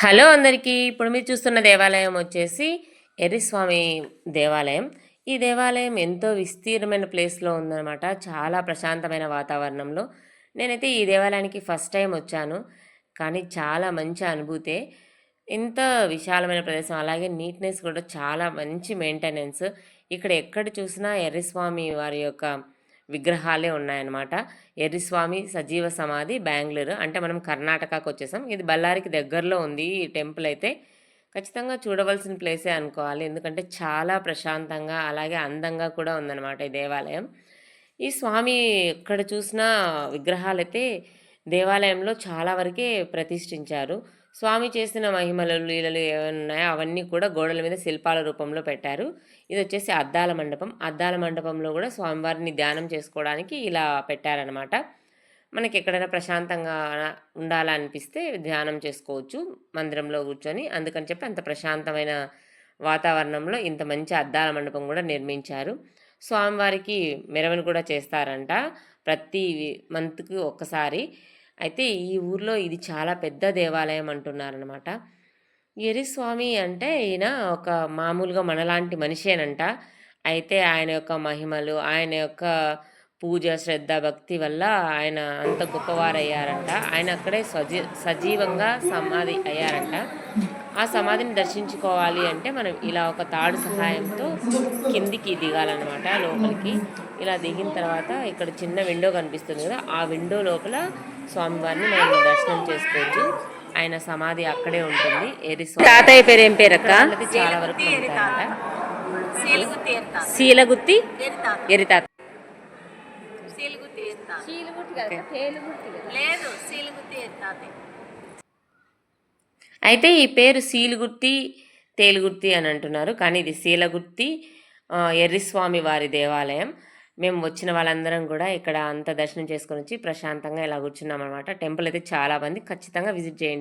Hello అందరికీ. ఇప్పుడు మీరు చూస్తున్న దేవాలయం వచ్చేసి ఎర్రిస్వామి దేవాలయం. ఈ దేవాలయం ఎంతో విస్తీర్ణమైన ప్లేస్లో ఉందన్నమాట. చాలా ప్రశాంతమైన వాతావరణంలో. నేనైతే ఈ దేవాలయానికి ఫస్ట్ టైం వచ్చాను. కానీ చాలా మంచి అనుభూతే. ఎంత విశాలమైన ప్రదేశం అలాగే నీట్నెస్ కూడా చాలా మంచి మెయింటెనెన్స్. ఇక్కడ ఎక్కడ చూసినా ఎర్రిస్వామి వారి యొక్క విగ్రహాలే ఉన్నాయన్నమాట. ఎర్రిస్వామి సజీవ సమాధి బెంగళూరు. అంటే మనం కర్ణాటకకు వచ్చేసాం. ఇది బళ్ళారికి దగ్గరలో ఉంది ఈ టెంపుల్ అయితే. ఖచ్చితంగా చూడవలసిన ప్లేసే అనుకోవాలి. ఎందుకంటే చాలా ప్రశాంతంగా అలాగే అందంగా కూడా ఉందన్నమాట ఈ దేవాలయం. ఈ స్వామి ఎక్కడ చూసినా విగ్రహాలైతే దేవాలయంలో చాలా వరకే ప్రతిష్ఠించారు. స్వామి చేసిన మహిమలు లీలలు ఏమైనా ఉన్నాయో? అవన్నీ కూడా గోడల మీద శిల్పాల రూపంలో పెట్టారు. ఇది వచ్చేసి అద్దాల మండపం. అద్దాల మండపంలో కూడా స్వామివారిని ధ్యానం చేసుకోవడానికి ఇలా పెట్టారనమాట మనకి ఎక్కడైనా ప్రశాంతంగా ఉండాలనిపిస్తే ధ్యానం చేసుకోవచ్చు మందిరంలో కూర్చొని. అందుకని చెప్పి అంత ప్రశాంతమైన వాతావరణంలో ఇంత మంచి అద్దాల మండపం కూడా నిర్మించారు. స్వామివారికి మెరవని కూడా చేస్తారంట. ప్రతి మంత్కి ఒక్కసారి అయితే ఈ ఊర్లో ఇది చాలా పెద్ద దేవాలయం అంటున్నారనమాట ఎరిస్వామి అంటే ఈయన ఒక మామూలుగా మనలాంటి మనిషేనంట. అయితే ఆయన యొక్క మహిమలు ఆయన యొక్క పూజ శ్రద్ధ భక్తి వల్ల ఆయన అంత గొప్పవారయ్యారంట. ఆయన అక్కడే సజీ సజీవంగా సమాధి అయ్యారంట. ఆ సమాధిని దర్శించుకోవాలి అంటే మనం ఇలా ఒక తాడు సహాయంతో కిందికి దిగాలన్నమాట లోపలికి. ఇలా దిగిన తర్వాత ఇక్కడ చిన్న విండో కనిపిస్తుంది కదా ఆ విండో లోపల స్వామివారిని మనం దర్శనం చేసుకోవచ్చు. ఆయన సమాధి అక్కడే ఉంటుంది. ఏరి స్వామి తాతయ్య పేరు ఏం పేరు అక్క? చాలా వరకు శీలగుత్తి ఎరితాత అయితే ఈ పేరు సీలుగుర్తి తేలుగుర్తి అని అంటున్నారు. కానీ ఇది శీలగుర్తి ఎర్రిస్వామి వారి దేవాలయం. మేము వచ్చిన వాళ్ళందరం కూడా ఇక్కడ అంత దర్శనం చేసుకొని వచ్చి ప్రశాంతంగా ఇలా కూర్చున్నాం అనమాట టెంపుల్ అయితే చాలా మంది. ఖచ్చితంగా విజిట్ చేయండి.